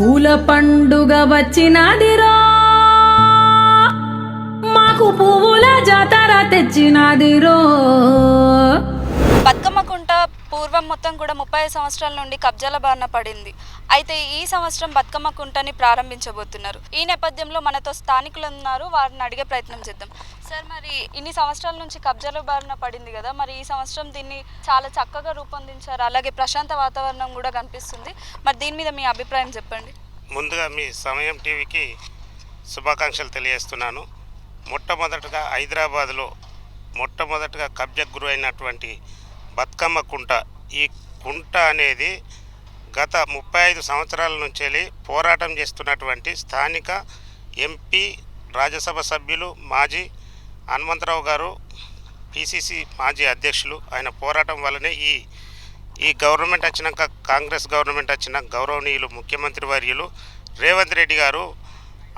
పూల పండుగ వచ్చినదిరా. మాకు పువ్వుల జాతర తెచ్చినదిరో. పూర్వం మొత్తం కూడా ముప్పై సంవత్సరాల నుండి కబ్జాల బారిన పడింది. అయితే ఈ సంవత్సరం బతుకమ్మ కుంటని ప్రారంభించబోతున్నారు. ఈ నేపథ్యంలో మనతో స్థానికులు ఉన్నారు. వారిని అడిగే ప్రయత్నం చేద్దాం. సార్ మరి ఇన్ని సంవత్సరాల నుంచి కబ్జాల బారిన పడింది కదా మరి ఈ సంవత్సరం దీన్ని చాలా చక్కగా రూపొందించారు. అలాగే ప్రశాంత వాతావరణం కూడా కనిపిస్తుంది. మరి దీని మీద మీ అభిప్రాయం చెప్పండి. ముందుగా మీ సమయం టీవీకి శుభాకాంక్షలు తెలియజేస్తున్నాను. మొట్టమొదటగా హైదరాబాద్లో మొట్టమొదటగా కబ్జకు గురైనటువంటి బతుకమ్మ కుంట ఈ కుంట అనేది గత ముప్పై ఐదు సంవత్సరాల నుంచి వెళ్ళి పోరాటం చేస్తున్నటువంటి స్థానిక ఎంపీ రాజ్యసభ సభ్యులు మాజీ హనుమంతరావు గారు పిసిసి మాజీ అధ్యక్షులు ఆయన పోరాటం వల్లనే ఈ ఈ గవర్నమెంట్ వచ్చినాక కాంగ్రెస్ గవర్నమెంట్ వచ్చిన గౌరవనీయులు ముఖ్యమంత్రి వర్యులు రేవంత్ రెడ్డి గారు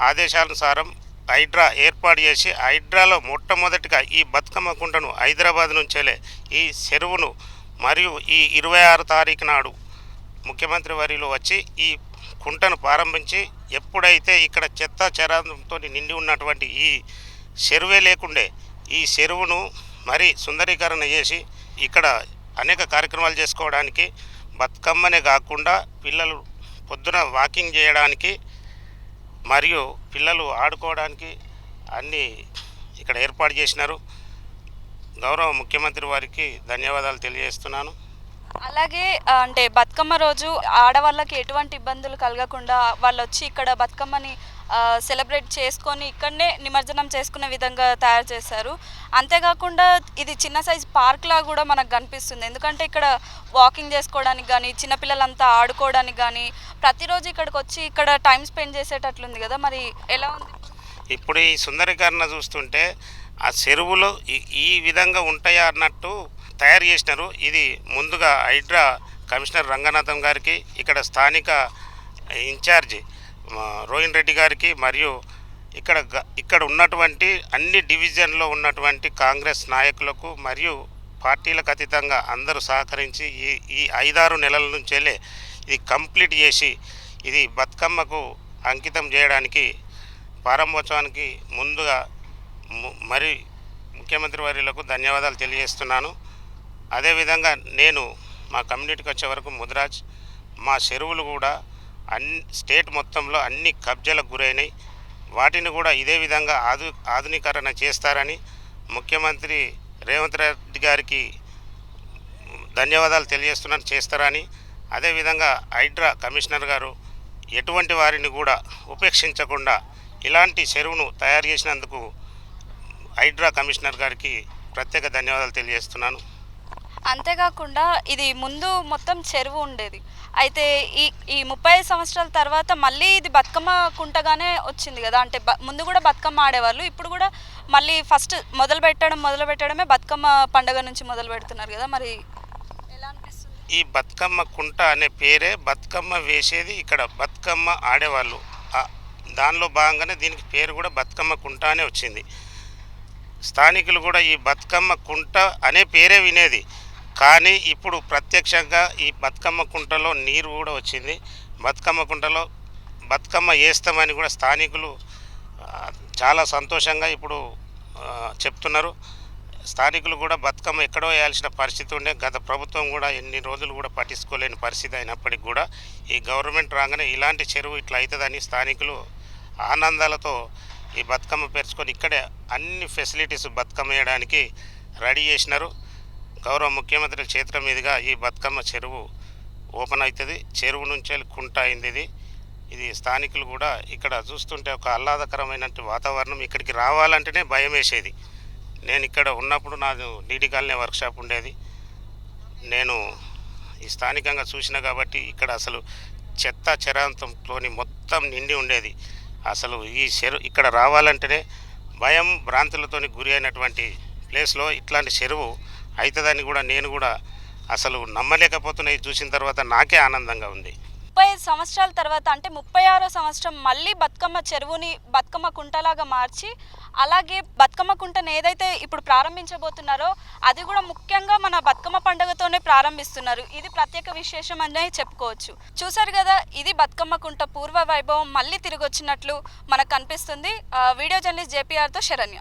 ఆదేశానుసారం హైడ్రా ఏర్పాటు చేసి హైడ్రాలో మొట్టమొదటిగా ఈ బతుకమ్మ కుంటను హైదరాబాద్ నుంచేలే ఈ చెరువును మరియు ఈ ఇరవై ఆరు తారీఖు నాడు ముఖ్యమంత్రి వర్యులు వచ్చి ఈ కుంటను ప్రారంభించి ఎప్పుడైతే ఇక్కడ చెత్త చెరాంతో నిండి ఉన్నటువంటి ఈ చెరువే లేకుండే ఈ చెరువును మరి సుందరీకరణ చేసి ఇక్కడ అనేక కార్యక్రమాలు చేసుకోవడానికి బతుకమ్మనే కాకుండా పిల్లలు పొద్దున వాకింగ్ చేయడానికి మరియు పిల్లలు ఆడుకోవడానికి అన్నీ ఇక్కడ ఏర్పాటు చేసినారు. గౌరవ ముఖ్యమంత్రి వారికి ధన్యవాదాలు తెలియజేస్తున్నాను. అలాగే అంటే బతుకమ్మ రోజు ఆడవాళ్ళకి ఎటువంటి ఇబ్బందులు కలగకుండా వాళ్ళు వచ్చి ఇక్కడ బతుకమ్మని సెలబ్రేట్ చేసుకొని ఇక్కడనే నిమజ్జనం చేసుకునే విధంగా తయారు చేశారు. అంతేకాకుండా ఇది చిన్న సైజ్ పార్క్ లా కూడా మనకు కనిపిస్తుంది. ఎందుకంటే ఇక్కడ వాకింగ్ చేసుకోవడానికి కానీ చిన్నపిల్లలంతా ఆడుకోవడానికి కానీ ప్రతిరోజు ఇక్కడికి వచ్చి ఇక్కడ టైం స్పెండ్ చేసేటట్లుంది కదా. మరి ఎలా ఉంది? ఇప్పుడు ఈ సుందరీకరణ చూస్తుంటే ఆ చెరువులు ఈ- ఈ విధంగా ఉంటాయా అన్నట్టు తయారు చేసినారు. ఇది ముందుగా హైడ్రా కమిషనర్ రంగనాథం గారికి ఇక్కడ స్థానిక ఇన్ఛార్జి రోహిన్ రెడ్డి గారికి మరియు ఇక్కడ గ- ఇక్కడ ఉన్నటువంటి అన్ని డివిజన్లో ఉన్నటువంటి కాంగ్రెస్ నాయకులకు మరియు పార్టీలకు అతీతంగా అందరూ సహకరించి ఈ ఈ ఐదారు నెలల నుంచేలే ఇది కంప్లీట్ చేసి ఇది బతుకమ్మకు అంకితం చేయడానికి ప్రారంభోత్సవానికి ముందుగా మరి ముఖ్యమంత్రి వారిలకు ధన్యవాదాలు తెలియజేస్తున్నాను. అదేవిధంగా నేను మా కమ్యూనిటీకి వచ్చే వరకు ముద్రాజ్ మా చెరువులు కూడా అన్ని స్టేట్ మొత్తంలో అన్ని కబ్జలకు గురైనాయి. వాటిని కూడా ఇదే విధంగా ఆధు ఆధునీకరణ చేస్తారని ముఖ్యమంత్రి రేవంత్ రెడ్డి గారికి ధన్యవాదాలు తెలియజేస్తున్నాను చేస్తారని. అదేవిధంగా హైడ్రా కమిషనర్ గారు ఎటువంటి వారిని కూడా ఉపేక్షించకుండా ఇలాంటి చెరువును తయారు చేసినందుకు హైడ్రా కమిషనర్ గారికి ప్రత్యేక ధన్యవాదాలు తెలియజేస్తున్నాను. అంతేకాకుండా ఇది ముందు మొత్తం చెరువు ఉండేది. అయితే ఈ ఈ ముప్పై ఐదు సంవత్సరాల తర్వాత మళ్ళీ ఇది బతుకమ్మ కుంటగానే వచ్చింది కదా. అంటే బ- ముందు కూడా బతుకమ్మ ఆడేవాళ్ళు ఇప్పుడు కూడా మళ్ళీ ఫస్ట్ మొదలు పెట్టడం మొదలు పెట్టడమే బతుకమ్మ పండగ నుంచి మొదలు పెడుతున్నారు కదా. మరి ఎలా అనిపిస్తుంది? ఈ బతుకమ్మ కుంట అనే పేరే బతుకమ్మ వేసేది ఇక్కడ బతుకమ్మ ఆడేవాళ్ళు. దానిలో భాగంగానే దీనికి పేరు కూడా బతుకమ్మ కుంట అనే వచ్చింది. స్థానికులు కూడా ఈ బతుకమ్మ కుంట అనే పేరే వినేది. కానీ ఇప్పుడు ప్రత్యక్షంగా ఈ బతుకమ్మ కుంటలో నీరు కూడా వచ్చింది. బతుకమ్మ కుంటలో బతుకమ్మ వేస్తామని కూడా స్థానికులు చాలా సంతోషంగా ఇప్పుడు చెప్తున్నారు. స్థానికులు కూడా బతుకమ్మ ఎక్కడో వేయాల్సిన పరిస్థితి ఉండే గత ప్రభుత్వం కూడా ఎన్ని రోజులు కూడా పట్టించుకోలేని పరిస్థితి అయినప్పటికీ కూడా ఈ గవర్నమెంట్ రాగానే ఇలాంటి చెరువు ఇట్లా అవుతుందని స్థానికులు ఆనందాలతో ఈ బతుకమ్మ పేర్చుకొని ఇక్కడే అన్ని ఫెసిలిటీస్ బతుకమ్మ వేయడానికి రెడీ చేసినారు. గౌరవ ముఖ్యమంత్రి చేతుల మీదుగా ఈ బతుకమ్మ చెరువు ఓపెన్ అవుతుంది. చెరువు నుంచి కుంట అయింది ఇది. ఇది స్థానికులు కూడా ఇక్కడ చూస్తుంటే ఒక ఆహ్లాదకరమైనటువంటి వాతావరణం ఇక్కడికి రావాలంటేనే భయం వేసేది. నేను ఇక్కడ ఉన్నప్పుడు నాది డీడీ కాలనీ వర్క్షాప్ ఉండేది. నేను ఈ స్థానికంగా చూసిన కాబట్టి ఇక్కడ అసలు చెత్త చెరాంతంతోని మొత్తం నిండి ఉండేది. అసలు ఈ చెరువు ఇక్కడ రావాలంటేనే భయం భ్రాంతులతోని గురి అయినటువంటి ప్లేస్లో ఇట్లాంటి చెరువు అవుతుందని కూడా నేను కూడా అసలు నమ్మలేకపోతున్నాయి చూసిన తర్వాత నాకే ఆనందంగా ఉంది. ముప్పై సంవత్సరాల తర్వాత అంటే ముప్పై ఆరో సంవత్సరం మళ్ళీ బతుకమ్మ చెరువుని బతుకమ్మ కుంటలాగా మార్చి అలాగే బతుకమ్మ కుంటను ఏదైతే ఇప్పుడు ప్రారంభించబోతున్నారో అది కూడా ముఖ్యంగా మన బతుకమ్మ పండుగతోనే ప్రారంభిస్తున్నారు. ఇది ప్రత్యేక విశేషం అనే చెప్పుకోవచ్చు. చూసారు కదా ఇది బతుకమ్మ కుంట పూర్వ వైభవం మళ్ళీ తిరిగి వచ్చినట్లు మనకు కనిపిస్తుంది వీడియో జర్నలిస్ట్ జేపీఆర్తో శరణ్య.